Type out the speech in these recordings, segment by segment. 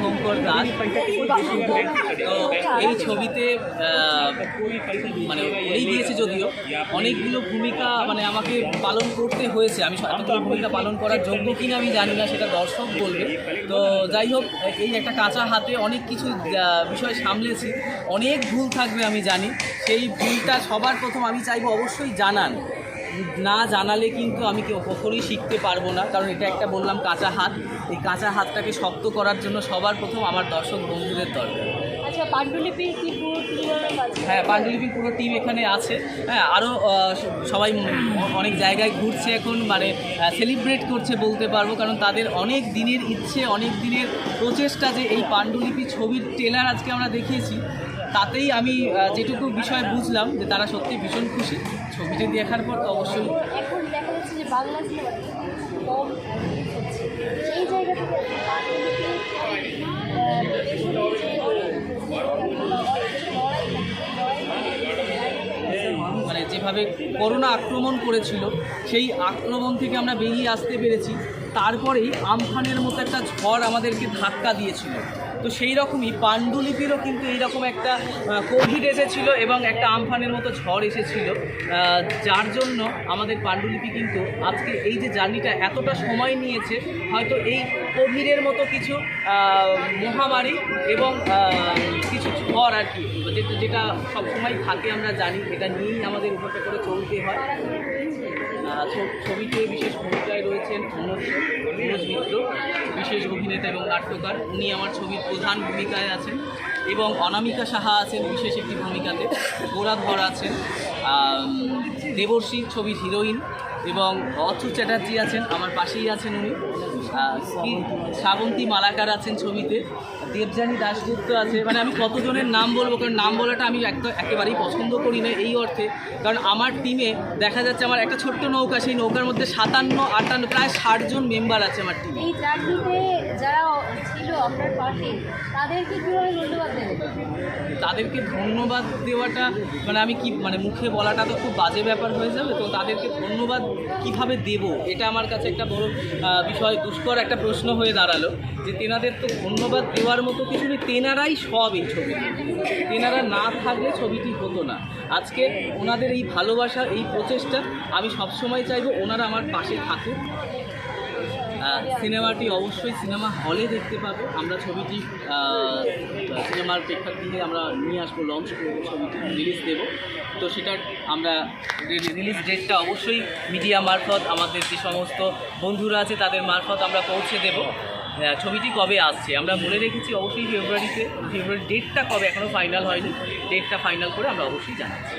শঙ্কর দাস এই ছবিতে মানে এই দিয়েছে যদিও, অনেকগুলো ভূমিকা মানে আমাকে পালন করতে হয়েছে। আমি এতগুলো ভূমিকা পালন করার যোগ্য কিনা আমি জানি না, সেটা দর্শক বলবে। তো যাই হোক, এই একটা কাঁচা হাতে অনেক কিছু বিষয় সামলেছি। অনেক ভুল থাকবে আমি জানি। সেই ভুলটা সবার প্রথম আমি চাইব অবশ্যই জানান। না জানালে কিন্তু আমি কেউ কখনোই শিখতে পারব না। কারণ এটা একটা বললাম কাঁচা হাত। এই কাঁচা হাতটাকে শক্ত করার জন্য সবার প্রথম আমার দর্শক বন্ধুদের দরকার। আচ্ছা পাণ্ডুলিপির কি পুরো হ্যাঁ পাণ্ডুলিপির পুরো টিম এখানে আছে। হ্যাঁ আরও সবাই অনেক জায়গায় ঘুরছে এখন মানে সেলিব্রেট করছে বলতে পারব। কারণ তাদের অনেক দিনের ইচ্ছে অনেক দিনের প্রচেষ্টা যে এই পাণ্ডুলিপি ছবির ট্রেলার আজকে আমরা দেখিয়েছি। তাতেই আমি যেটুকু বিষয় বুঝলাম যে তারা সত্যি ভীষণ খুশি। ছবিটা দেখার পর তো অবশ্যই এখন দেখা যাচ্ছে যে বাংলা সিনেমা কম সেই জায়গা থেকে পাণ্ডুলিপির আহ, পেছনে যে মানে যেভাবে করোনা আক্রমণ করেছিল সেই আক্রমণ থেকে আমরা বেরিয়ে আসতে পেরেছি। তারপরেই আমফানের মতো একটা ঝড় আমাদেরকে ধাক্কা দিয়েছিল। তো সেই রকমই পাণ্ডুলিপিরও কিন্তু এইরকম একটা কোভিড এসেছিল এবং একটা আমফানের মতো ঝড় এসেছিল। যার জন্য আমাদের পাণ্ডুলিপি কিন্তু আজকে এই যে জার্নিটা এতটা সময় নিয়েছে, হয়তো এই কোভিডের মতো কিছু মহামারী এবং কিছু ঝড় আর কি, যেটা সবসময় থাকে আমরা জানি, এটা নিয়েই আমাদের উপরটা করে চলতে হয়। ছবিতে বিশেষ ভূমিকায় রয়েছেন মনোজ মনোজ মিত্র বিশেষ অভিনেতা এবং নাট্যকার। উনি আমার ছবির প্রধান ভূমিকায় আছেন এবং অনামিকা সাহা আছেন বিশেষ একটি ভূমিকাতে। গোরাধর আছেন। দেবর্ষী ছবির হিরোইন। এবং অচ্যুত চ্যাটার্জি আছেন আমার পাশেই আছেন উনি। শ্রাবন্তী মালাকার আছেন ছবিতে। দেবযানী দাশগুপ্ত আছে। মানে আমি কতজনের নাম বলব কারণ নাম বলাটা আমি একটা একেবারেই পছন্দ করি না এই অর্থে। কারণ আমার টিমে দেখা যাচ্ছে আমার একটা ছোট্ট নৌকা সেই নৌকার মধ্যে সাতান্ন আটান্ন প্রায় ষাট জন মেম্বার আছে আমার টিমে এই জার্নিতে যারা ছিল আপনার পাশে তাদেরকে কীভাবে ধন্যবাদ তাদেরকে ধন্যবাদ দেওয়াটা মানে আমি কি মানে মুখে বলাটা তো খুব বাজে ব্যাপার হয়ে যাবে তো তাদেরকে ধন্যবাদ কীভাবে দেব? এটা আমার কাছে একটা বড় বিষয়, দুষ্কর একটা প্রশ্ন হয়ে দাঁড়াল যে তেনাদের তো ধন্যবাদ দেওয়ার মতো কিছু নেই। তেনারাই সব এই ছবি। তেনারা না থাকলে ছবিটি হতো না। আজকে ওনাদের এই ভালোবাসা, এই প্রচেষ্টা আমি সবসময় চাইব ওনারা আমার পাশে থাকুক। সিনেমাটি অবশ্যই সিনেমা হলে দেখতে পাবে। আমরা ছবিটি সিনেমার প্রেক্ষাগৃহে আমরা নিয়ে আসব লঞ্চ করব ছবিটি রিলিজ দেবো। তো সেটার আমরা রিলিজ ডেটটা অবশ্যই মিডিয়া মারফত আমাদের যে সমস্ত বন্ধুরা আছে তাদের মারফত আমরা পৌঁছে দেবো। ছবিটি কবে আসছে? আমরা বলে রেখেছি অবশ্যই ফেব্রুয়ারিতে ফেব্রুয়ারি ডেটটা কবে এখনও ফাইনাল হয়নি ডেটটা ফাইনাল করে আমরা অবশ্যই জানাচ্ছি।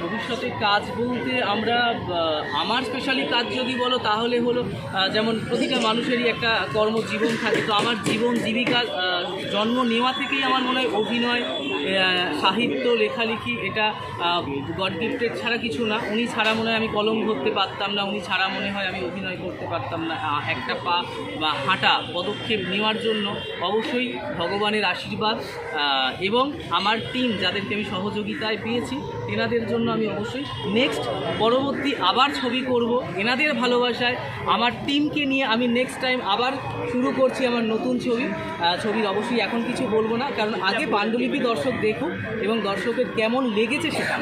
ভবিষ্যতে কাজ বলতে আমরা আমার স্পেশালি কাজ যদি বলো, তাহলে হলো যেমন প্রতিটা মানুষেরই একটা কর্মজীবন থাকে। তো আমার জীবন জীবিকা জন্ম নেওয়া থেকেই আমার মনে হয় অভিনয় সাহিত্য, লেখালেখি, এটা গড গিফটেড ছাড়া কিছু না। উনি ছাড়া মনে হয় আমি কলম ধরতে পারতাম না, উনি ছাড়া মনে হয় আমি অভিনয় করতে পারতাম না একটা পা বা হাঁটা পদক্ষেপ নেওয়ার জন্য। অবশ্যই ভগবানের আশীর্বাদ এবং আমার টিম যাদেরকে আমি সহযোগিতায় পেয়েছি, এনাদের জন্য আমি অবশ্যই নেক্সট পরবর্তী আবার ছবি করব এনাদের ভালোবাসায়। আমার টিমকে নিয়ে আমি নেক্সট টাইম আবার শুরু করছি আমার নতুন ছবি। ছবির অবশ্যই এখন কিছু বলব না, কারণ আগে পাণ্ডুলিপি দর্শক দেখুক এবং দর্শকের কেমন লেগেছে সেটা।